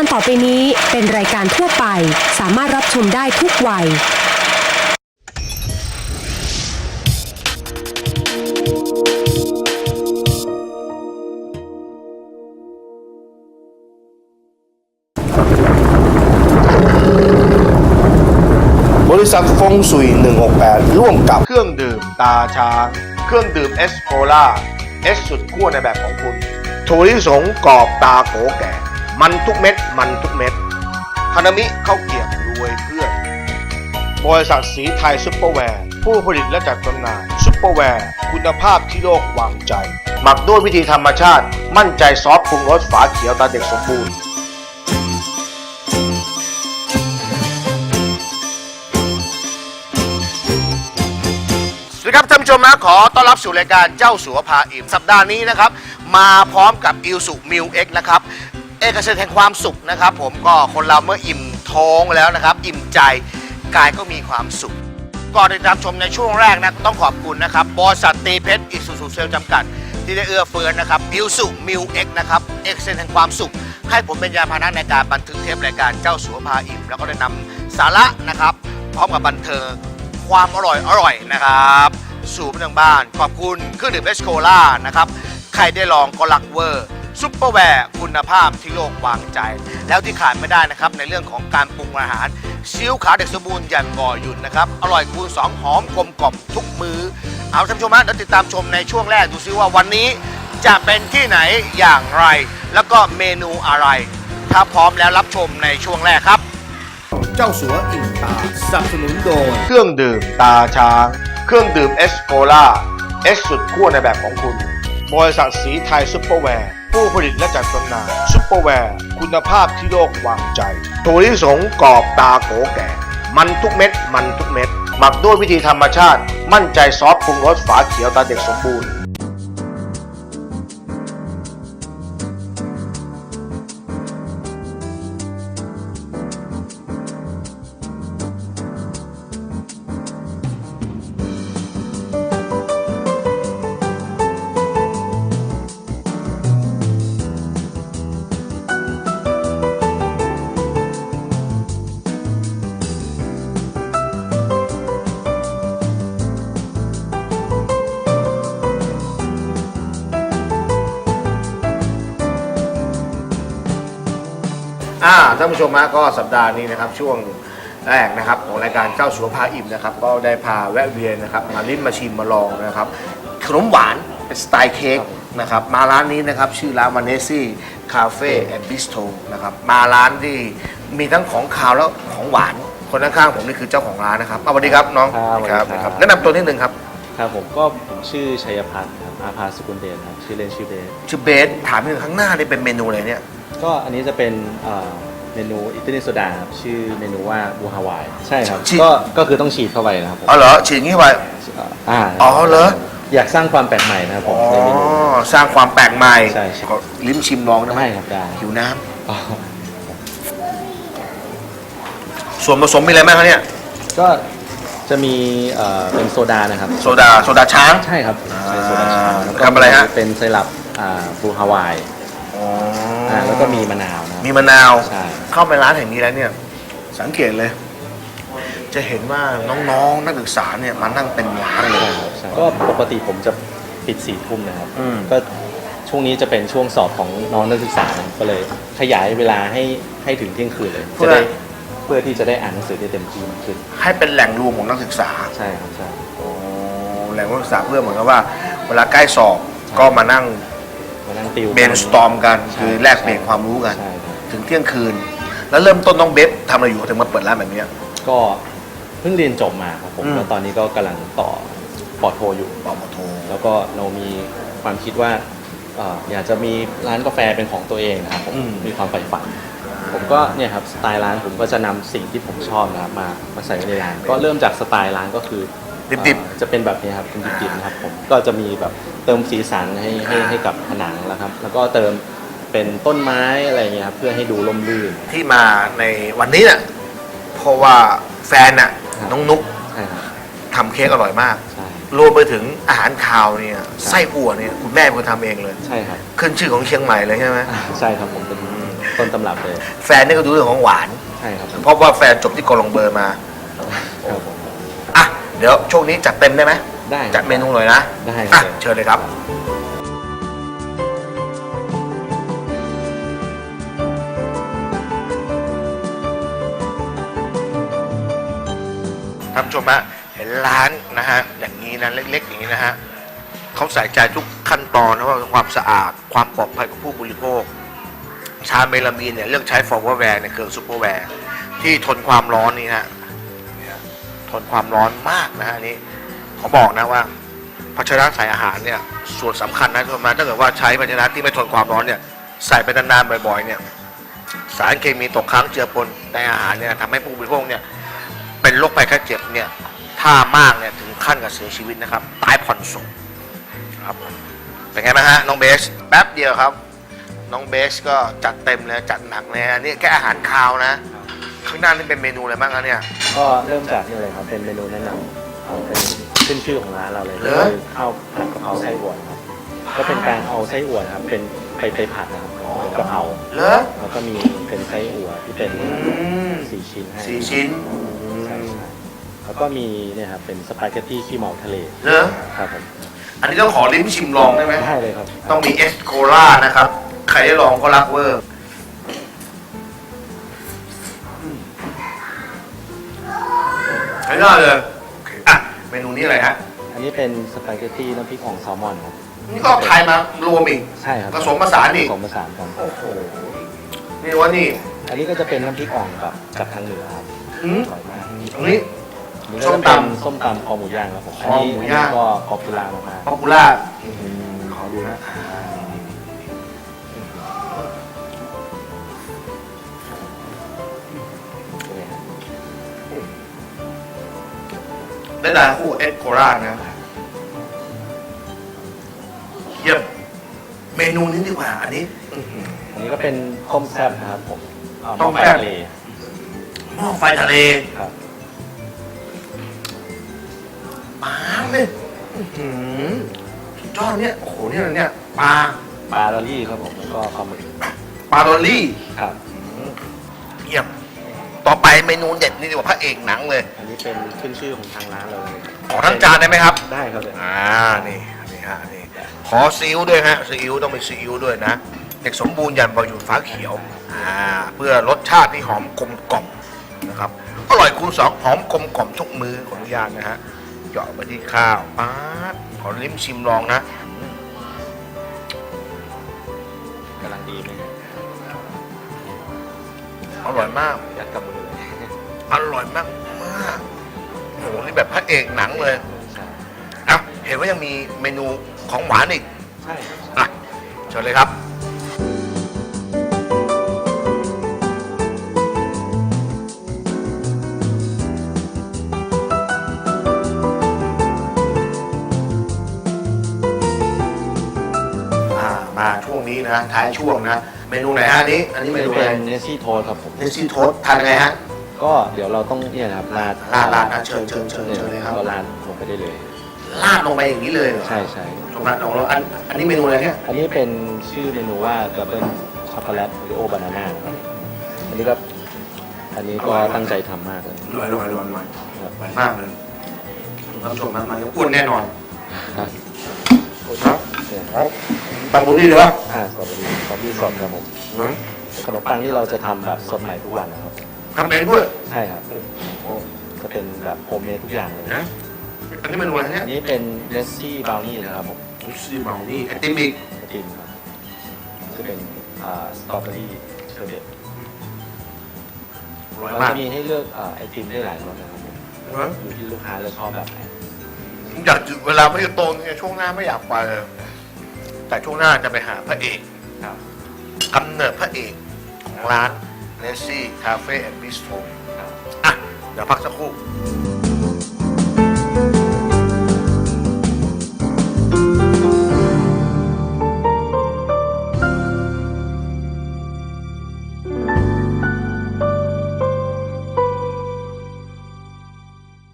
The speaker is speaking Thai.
การต่อไปนี้เป็นรายการทั่วไป สามารถรับชมได้ทุกวัย บริษัทฟงสุย 168 ร่วมกับเครื่องดื่มตาช้าง เครื่องดื่มเอสโคล่าเอสสุดขั้วในแบบของคุณถั่วลิสงกรอบตาโกแก่ มันทุกเม็ด มันทุกเม็ดฮานามิข้าวเกียบรวยเพื่อน บริษัทสีไทยซุปเปอร์แวร์ ผู้ผลิตและจัดจำหน่ายซุปเปอร์แวร์ คุณภาพที่โลกวางใจ หมักด้วยวิธีธรรมชาติ มั่นใจซอฟปรุงรสฝาเขียวตาเด็กสมบูรณ์สวัสดีครับท่านผู้ชมนะขอต้อนรับสู่รายการเจ้าสัวพาอิ่มสัปดาห์นี้นะครับ มาพร้อมกับอิลสุมิวเอ็กนะครับ เอกเซนแห่งความสุขนะครับ ผมก็คนเราเมื่ออิ่มท้องแล้วนะครับ อิ่มใจกายก็มีความสุขก่อนติดตามชมในช่วงแรกนะต้องขอบคุณนะครับบริษัทตีเพชรอิสุสุเซลจำกัด ที่ได้เอื้อเฟื้อนะครับอิลสุมิวเอ็กนะครับเอกเซนแห่งความสุข ให้ผมเป็นยานพาหนะในการบันทึกเทปรายการเจ้าสัวพาอิ่มแล้วก็ได้นำสาระนะครับ พร้อมกับบันเทิงความอร่อยอร่อยนะครับสู่พี่ทางบ้าน ขอบคุณเครื่องดื่มเอสโคล่านะครับใครได้ลองก็รักเวอร์ ซุปเปอร์แวร์คุณภาพที่โลกวางใจ แล้วที่ขาดไม่ได้นะครับในเรื่องของการปรุงอาหารซีอิ๊วขาวเด็กสมบูรณ์ยันก่อหยุ่นนะครับ อร่อยคูณ2หอมกลมกล่อมทุกมือ เอาท่านผู้ชมฮะเดี๋ยวติดตามชมในช่วงแรกดูซิว่าวันนี้จะเป็นที่ไหนอย่างไร แล้วก็เมนูอะไร ถ้าพร้อมแล้วรับชมในช่วงแรกครับ เจ้าสัวอิ่มตาสนับสนุนโดย เครื่องดื่มตาช้าง เครื่องดื่มเอสโ l ล่าเอสสุดขั้วในแบบของคุณ บริษัทสีไทยซุปเปอร์แวร์ ผู้ผลิตและจัดจำหน่ายซุปเปอร์แวร์คุณภาพที่โลกวางใจถั่วลิสงกรอบตาโกแก่ มันทุกเม็ด มันทุกเม็ด หมักด้วยวิธีธรรมชาติ มั่นใจซอฟปรุงรสฝาเขียวตาเด็กสมบูรณ์ อ่าท่านผู้ชมฮะก็สัปดาห์นี้นะครับช่วงแรกนะครับของรายการเจ้าสัวพาอิ่มนะครับก็ได้พาแวะเวียนนะครับมาลิ้มมาชิมมาลองนะครับขนมหวานเป็นสไตล์เค้กนะครับมาร้านนี้นะครับชื่อร้านวานเนซี่คาเฟ่แอนด์บิสโทนะครับมาร้านที่มีทั้งของคาวแล้วของหวานคนข้างๆผมนี่คือเจ้าของร้านนะครับเอาสวัสดีครับน้องครับสวัสดีครับ แนะนำตัวนิดนึงครับ ครับผมก็ผมชื่อชัยพัฒน์ครับอาภาสกุลเดชครับชื่อเล่นชื่อเบสชื่อเบสถามนิดนึงข้างหน้านี่เป็นเมนูอะไรเนี่ย ก็อันนี้จะเป็นเอ่อเมนูอิตาเลียนโซดาครับชื่อเมนูว่าบูฮาวายใช่ครับฉีด ก็ก็คือต้องฉีดเข้าไปนะครับผมอ๋อเหรอฉีดอย่างนี้ไป อ่าอ๋อเหรอ อยากสร้างความแปลกใหม่นะครับผอ๋มอ ในเมนู สร้างความแปลกใหม่ใช่ใช่ ขอลิ้มชิมลองได้ไหมได้ครับได้หิวน้ำอ๋อส่วนผสมมีอะไรบ้างครับเนี่ย ก็จะมีเอ่อเป็นโซดานะครับโซดา โซดาช้าง ใช่ครับใช่โซดาชาแล้วก็ทำอะไรฮะ เป็นไซรัปอ่าบูฮาวาย อ๋ออ่าแล้วก็มีมะนาวนะครับ มีมะนาว ใช่ เข้าไปร้านแห่งนี้แล้วเนี่ย สังเกตเลย จะเห็นว่าน้องๆ นักศึกษาเนี่ยมานั่งเต็มร้านเลใช่ยครับใช่ก็ปกติผมจะปิดสี่ทุ่มนะครับ อืม ก็ช่วงนี้จะเป็นช่วงสอบของน้องนักศึกษานะก็เลยขยายเวลาให้ให้ถึงเที่ยงคืนเลย จะได้เพื่อที่จะได้อ่านหนังสือได้เต็มที่มากขึ้น ให้เป็นแหล่งรวมของนักศึกษาใช่ครับใช่ โอ้แหล่งนักศึกษาเพื่อเหมือนกับว่า เวลาใกล้สอบก็มานั่ง มานั่งติวเบนสตอมกันใช่คือแลกเปลี่ยนความรู้กัน ใช่ครับถึงเที่ยงคืน แล้วเริ่มต้นน้องเบฟทำอะไรอยู่ถึงมาเปิดร้านแบบเนี้ย ก็เพิ่งเรียนจบมาครับผมอืม แล้วตอนนี้ก็กำลังต่อปอโทอยู่ ปอมโท แล้วก็เรามีความคิดว่าเอ่ออยากจะมีร้านกาแฟเป็นของตัวเองนะครับผมอืม มีความใฝ่ฝัน ผมก็เนี่ยครับสไตล์ร้านผมก็จะนำสิ่งที่ผมชอบนะครับมามาใส่ไว้ในร้านก็เริ่มจากสไตล์ร้านก็คือ ดิบๆเอ่อจะเป็นแบบนี้ครับเป็นดิบๆนะครับผมก็จะมีแบบเติมสีสันให้ให้ให้กับผนังแล้วครับ แล้วก็เติมเป็นต้นไม้อะไรอย่างเงี้ยครับเพื่อให้ดูร่มรื่นที่มาในวันนี้น่ะเพราะว่าแฟนน่ะครับน้องนุ๊กใช่ครับทำเค้กอร่อยมาก ใช่ รวมไปถึงอาหารคาวเนี่ยไส้อั่วเนี่ยคุณแม่เป็นคนทำเองเลย ใช่ครับขึ้นชื่อของเชียงใหม่เลยใช่ไหมใช่ครับผมเป็นอืม ต้นตำรับเลยแฟนนี่ก็ดูเรื่องของหวาน ใช่ครับเพราะว่าแฟนจบที่โกลงเบอร์มาครับผมอะ เดี๋ยวช่วงนี้จัดเต็มได้ไหมได้จัดเมนูหน่อยนะได้อะเลยเชิญเลยครับ ท่านผู้ชมฮะเห็นร้านนะฮะอย่างนี้นะเล็กๆอย่างนี้นะฮะเขาใส่ใจทุกขั้นตอนนะว่าความสะอาดความปลอดภัยของผู้บริโภค ชาเมลามีนเนี่ยเลือกใช้ฟอร์เวอร์แวร์เนี่ยเกินซูเปอร์แวร์ที่ทนความร้อนนี่ฮะเนี่ย ทนความร้อนมากนะฮะอันนี้เขาบอกนะว่าภาชนะใส่อาหารเนี่ยส่วนสำคัญนะทุกคนมาถ้าเกิดว่าใช้ภาชนะที่ไม่ทนความร้อนเนี่ยใส่ไปนานๆบ่อยๆเนี่ยสารเคมีตกค้างเจือปนในอาหารเนี่ยทำให้ผู้บริโภคเนี่ยเป็นโรคภัยไข้เจ็บเนี่ยถ้ามากเนี่ยถึงขั้นกับเสียชีวิตนะครับตายผ่อนส่งครับเป็นไงบ้างฮะน้องเบสแป๊บเดียวครับ น้องเบสก็จัดเต็มเลยจัดหนักเลยอันนี่แค่อาหารคาวนะข้างหน้านี่เป็นเมนูอะไรบ้างคะเนี่ย ก็เริ่มจากนี่เลยครับ เป็นเมนูแนะนำเอาเป็นขึ้นชื่อของร้านเราเลยเหรอคือข้าวผัดกะเพราไส้อั่วครับ ก็เป็นการเอาไส้อั่วนะครับ เป็นไปไปผัดนะครับเป็นกะเพราเหรอแล้วก็มีเป็นไส้อั่วที่เป็นอืมสี่ชิ้นให้สี่ชิ้นใช่ใช่แล้วก็มีเนี่ยครับเป็นสปาเกตตี้ขี้เมาทะเลเหรอครับผมอันนี้ต้องขอลิ้มชิมลองได้ไหมได้เลยครับ ต้องมีเอสโคล่านะครับ ใครได้ลองก็รักเวอร์ ใช้ได้เลยโอเคอะเมนูนี้อะไรฮะอันนี้เป็นสปาเกตตี้น้ำพริกอ่องแซลมอนครับ นี่ก็ไทยมารวมอีกใช่ครับผสมผสานอีกผสมผสานกัน โอ้โหนี่ว่านี่อันนี้ก็จะเป็นน้ำพริกอ่องแบบจากทางเหนือครับอืมอร่อยมากอันนี้ อันนี้ก็จะเป็นส้มตำคอหมูย่างครับผมคอหมูย่าง อันนี้ก็ป๊อปปูล่ามากป๊อปปูล่าๆขอดูนะ ได้ดาคู่เอ็ดโคราชนะเยี่ยมเมนูนี้ดีกว่า อันนี้อื้อหืออันนี้ก็เป็นต้มแซ่บนะครับผมเอาต้มไฟแซ่บทะเลหม้อไฟทะเลครับปลาเลยอื้อหือสุดยอดเนี่ย โอ้โหเนี่ยอะไรเนี่ยปลาปลาลอรี่ครับผมแล้วก็ปลาหมึกปลาดอลลี่ครับ เยี่ยม ต่อไปเมนูเด็ดนี่ดีกว่าพระเอกหนังเลยอันนี้เป็นขึ้นชื่อของทางร้านเราเลยขอทั้งจานได้ไหมครับ ได้ครับเลยอ่า นี่นี่ฮะนี่ ขอซีอิ๊วด้วยฮะ ซีอิ๊วต้องเป็นซีอิ๊วด้วยนะ เด็กสมบูรณ์ยันบะหยุดฟ้าเขียว อ่า เพื่อรสชาติที่หอมกลมกล่อมนะครับ อร่อยคูณสองหอมกลมกล่อมทุกมือขออนุญาตนะฮะเหยาะไปที่ข้าวป๊าดขอลิ้มชิมลองนะ กำลังดีไหมครับอร่อยมาก ยัดกับมือเลย อร่อยมากมากโอ้โหนี่แบบพระเอกหนังเลยใช่อะเห็นว่ายังมีเมนูของหวานอีกใช่ครับ อะเชิญเลยครับ อ่ามาช่วงนี้นะท้ายช่วงนะ เมนูไหนฮะอันนี้ อันนี้เมนูอะไรเป็นเนสซี่โทสครับผม เนซี่โทสทานยังไงฮะ ก็เดี๋ยวเราต้องเนี่ยนะครับราดราดราดอะเชิญเชิญเชิญเชิญเลยครับก็ราดลงไปได้เลย ลาดลงไปอย่างนี้เลยเหรอใช่ใช่ชมฮะลองแล้วอันอันนี้เมนูอะไรเนี่ยอันนี้เป็นชื่อเมนูว่าดับเบิลช็อกโกแลตโอโอบานาน่าครับอันนี้ก็อันนี้ก็ตั้งใจทำมากเลยอร่อยอร่อยอร่อยอร่อยครับอร่อยมากเลยท่านผู้ชมมามาอ้วนแน่นอนครับครับเนี่ยปังบุรีเลยวะอ่าสตรอเบอรี่สตรอเบอรี่สดครับผมขนมปังที่เราจะทำแบบสดใหม่ทุกวันนะครับ ทำเองด้วยใช่ครับก็เป็นแบบโฮมเมดทุกอย่างเลยนะอันนี้เมนูอะไรเนี่ยอันนี้เป็นเนสซี่บราวนี่นะครับผมซีเมานี่ไอติมอีกไอติมครับจะเป็นอ่าสตรอเบอรี่เชอร์เบตอร่อยเรามากจะมีให้เลือกอ่าไอติมได้หลายรสนะครับผมนะอยู่ที่ลูกค้าเราชอบแบบไหนอยากจุดเวลาไม่ได้โตเนี่ยช่วงหน้าไม่อยากไปเลยแต่ช่วงหน้าจะไปหาพระเอกครับกำเนิดพระเอกของร้าน เลสซี่คาเฟ่แอนด์บิสโตอะ เดี๋ยวพักสักครู่